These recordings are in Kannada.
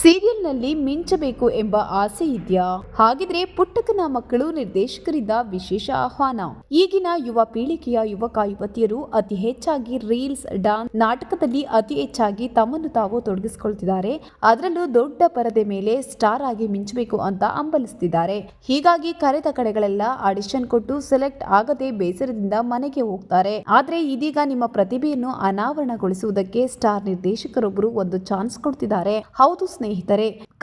ಸೀರಿಯಲ್ನಲ್ಲಿ ಮಿಂಚಬೇಕು ಎಂಬ ಆಸೆ ಇದೆಯಾ? ಹಾಗಿದ್ರೆ ಪುಟ್ಟಕನ ಮಕ್ಕಳು ನಿರ್ದೇಶಕರಿಂದ ವಿಶೇಷ ಆಹ್ವಾನ. ಈಗಿನ ಯುವ ಪೀಳಿಗೆಯ ಯುವಕ ಯುವತಿಯರು ಅತಿ ಹೆಚ್ಚಾಗಿ ರೀಲ್ಸ್, ಡಾನ್ಸ್ ನಾಟಕದಲ್ಲಿ ಅತಿ ಹೆಚ್ಚಾಗಿ ತಮ್ಮನ್ನು ತಾವು ತೊಡಗಿಸಿಕೊಳ್ತಿದ್ದಾರೆ. ಅದರಲ್ಲೂ ದೊಡ್ಡ ಪರದೆ ಮೇಲೆ ಸ್ಟಾರ್ ಆಗಿ ಮಿಂಚಬೇಕು ಅಂತ ಅಂಬಲಿಸ್ತಿದ್ದಾರೆ ಹೀಗಾಗಿ ಕರೆದ ಕಡೆಗಳೆಲ್ಲ ಆಡಿಷನ್ ಕೊಟ್ಟು ಸೆಲೆಕ್ಟ್ ಆಗದೆ ಬೇಸರದಿಂದ ಮನೆಗೆ ಹೋಗ್ತಾರೆ. ಆದ್ರೆ ಇದೀಗ ನಿಮ್ಮ ಪ್ರತಿಭೆಯನ್ನು ಅನಾವರಣಗೊಳಿಸುವುದಕ್ಕೆ ಸ್ಟಾರ್ ನಿರ್ದೇಶಕರೊಬ್ಬರು ಒಂದು ಚಾನ್ಸ್ ಕೊಡ್ತಿದ್ದಾರೆ. ಹೌದು ಸ್ನೇಹಿತರೆ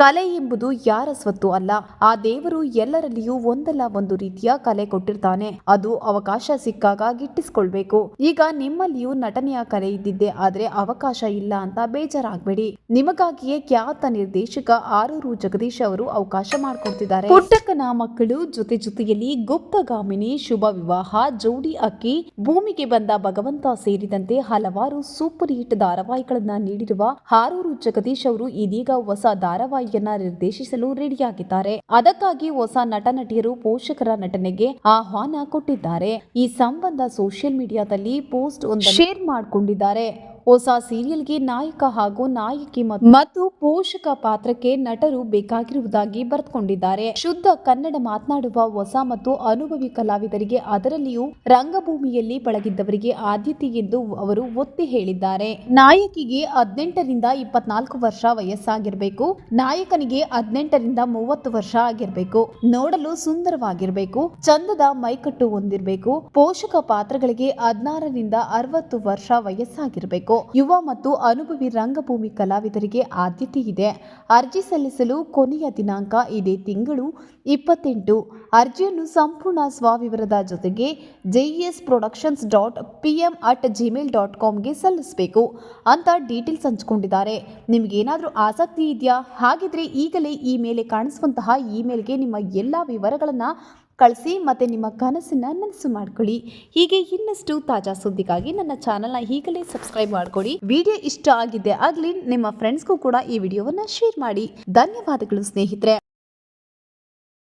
ಕಲೆ ಎಂಬುದು ಯಾರ ಸ್ವತ್ತು ಅಲ್ಲ. ಆ ದೇವರು ಎಲ್ಲರಲ್ಲಿಯೂ ಒಂದಲ್ಲ ಒಂದು ರೀತಿಯ ಕಲೆ ಕೊಟ್ಟಿರ್ತಾನೆ. ಅದು ಅವಕಾಶ ಸಿಕ್ಕಾಗ ಗಿಟ್ಟಿಸ್ಕೊಳ್ಬೇಕು. ಈಗ ನಿಮ್ಮಲ್ಲಿಯೂ ನಟನೆಯ ಕಲೆ ಇದ್ದಿದ್ದೆ ಆದ್ರೆ ಅವಕಾಶ ಇಲ್ಲ ಅಂತ ಬೇಜಾರಾಗ್ಬೇಡಿ. ನಿಮಗಾಗಿಯೇ ಖ್ಯಾತ ನಿರ್ದೇಶಕ ಆರೂರು ಜಗದೀಶ್ ಅವರು ಅವಕಾಶ ಮಾಡಿಕೊಡ್ತಿದ್ದಾರೆ. ಪುಟ್ಟಕ್ಕನ ಮಕ್ಕಳು ಜೊತೆ ಜೊತೆಯಲ್ಲಿ ಗುಪ್ತಗಾಮಿನಿ ಶುಭ ವಿವಾಹ, ಜೋಡಿ ಅಕ್ಕಿ, ಭೂಮಿಗೆ ಬಂದ ಭಗವಂತ ಸೇರಿದಂತೆ ಹಲವಾರು ಸೂಪರ್ ಹಿಟ್ ಧಾರಾವಾಹಿಗಳನ್ನ ನೀಡಿರುವ ಆರೂರು ಜಗದೀಶ್ ಅವರು ಇದೀಗ ಧಾರಾವಾಹಿಯನ್ನ ನಿರ್ದೇಶಿಸಲು ರೆಡಿಯಾಗಿದ್ದಾರೆ. ಅದಕ್ಕಾಗಿ ಹೊಸ ನಟ ನಟಿಯರು ಪೋಷಕರ ನಟನೆಗೆ ಆಹ್ವಾನ ಕೊಟ್ಟಿದ್ದಾರೆ. ಈ ಸಂಬಂಧ ಸೋಷಿಯಲ್ ಮೀಡಿಯಾದಲ್ಲಿ ಪೋಸ್ಟ್ ಒಂದು ಶೇರ್ ಮಾಡಿಕೊಂಡಿದ್ದಾರೆ. ಹೊಸ ಸೀರಿಯಲ್ಗೆ ನಾಯಕ ಹಾಗೂ ನಾಯಕಿ ಮತ್ತು- ಪೋಷಕ ಪಾತ್ರಕ್ಕೆ ನಟರು ಬೇಕಾಗಿರುವುದಾಗಿ ಬರೆದುಕೊಂಡಿದ್ದಾರೆ. ಶುದ್ಧ ಕನ್ನಡ ಮಾತನಾಡುವ ಹೊಸ ಮತ್ತು ಅನುಭವಿ ಕಲಾವಿದರಿಗೆ ಅದರಲ್ಲಿಯೂ ರಂಗಭೂಮಿಯಲ್ಲಿ ಪಳಗಿದ್ದವರಿಗೆ ಆದ್ಯತೆ ಎಂದು ಅವರು ಒತ್ತಿ ಹೇಳಿದ್ದಾರೆ. ನಾಯಕಿಗೆ ಹದಿನೆಂಟರಿಂದ ಇಪ್ಪತ್ನಾಲ್ಕು ವರ್ಷ ವಯಸ್ಸಾಗಿರಬೇಕು. ನಾಯಕನಿಗೆ ಹದಿನೆಂಟರಿಂದ ಮೂವತ್ತು ವರ್ಷ ಆಗಿರಬೇಕು. ನೋಡಲು ಸುಂದರವಾಗಿರಬೇಕು. ಚಂದದ ಮೈಕಟ್ಟು ಹೊಂದಿರಬೇಕು. ಪೋಷಕ ಪಾತ್ರಗಳಿಗೆ ಹದಿನಾರರಿಂದ ಅರವತ್ತು ವರ್ಷ ವಯಸ್ಸಾಗಿರಬೇಕು. ಯುವ ಮತ್ತು ಅನುಭವಿ ರಂಗಭೂಮಿ ಕಲಾವಿದರಿಗೆ ಆದ್ಯತೆ ಇದೆ. ಅರ್ಜಿ ಸಲ್ಲಿಸಲು ಕೊನೆಯ ದಿನಾಂಕ ಇದೇ ತಿಂಗಳು ಇಪ್ಪತ್ತೆಂಟು. ಅರ್ಜಿಯನ್ನು ಸಂಪೂರ್ಣ ಸ್ವವಿವರದ ಜೊತೆಗೆ JES productions dot P M at Gmail dot ಕಾಮ್ಗೆ ಸಲ್ಲಿಸಬೇಕು. ಅಂತ ಡೀಟೇಲ್ಸ್ ಹಂಚಿಕೊಂಡಿದ್ದಾರೆ. ನಿಮಗೇನಾದರೂ ಆಸಕ್ತಿ ಇದೆಯಾ? ಹಾಗಿದ್ರೆ ಈಗಲೇ ಈ ಮೇಲೆ ಕಾಣಿಸುವಂತಹ ಇಮೇಲ್ಗೆ ನಿಮ್ಮ ಎಲ್ಲ ವಿವರಗಳನ್ನು ಕಳಿಸಿ ಮತ್ತು ನಿಮ್ಮ ಕನಸನ್ನು ನನಸು ಮಾಡ್ಕೊಳ್ಳಿ. ಹೀಗೆ ಇನ್ನಷ್ಟು ತಾಜಾ ಸುದ್ದಿಗಾಗಿ ನನ್ನ ಚಾನಲ್ನ ಈಗಲೇ ಸಬ್ಸ್ಕ್ರೈಬ್ ಮಾಡ್ಕೊಳ್ಳಿ. ವಿಡಿಯೋ ಇಷ್ಟ ಆಗಿದೆ ಆಗಲಿ, ನಿಮ್ಮ ಫ್ರೆಂಡ್ಸ್ಗೂ ಕೂಡ ಈ ವಿಡಿಯೋವನ್ನು ಶೇರ್ ಮಾಡಿ. ಧನ್ಯವಾದಗಳು ಸ್ನೇಹಿತರೆ.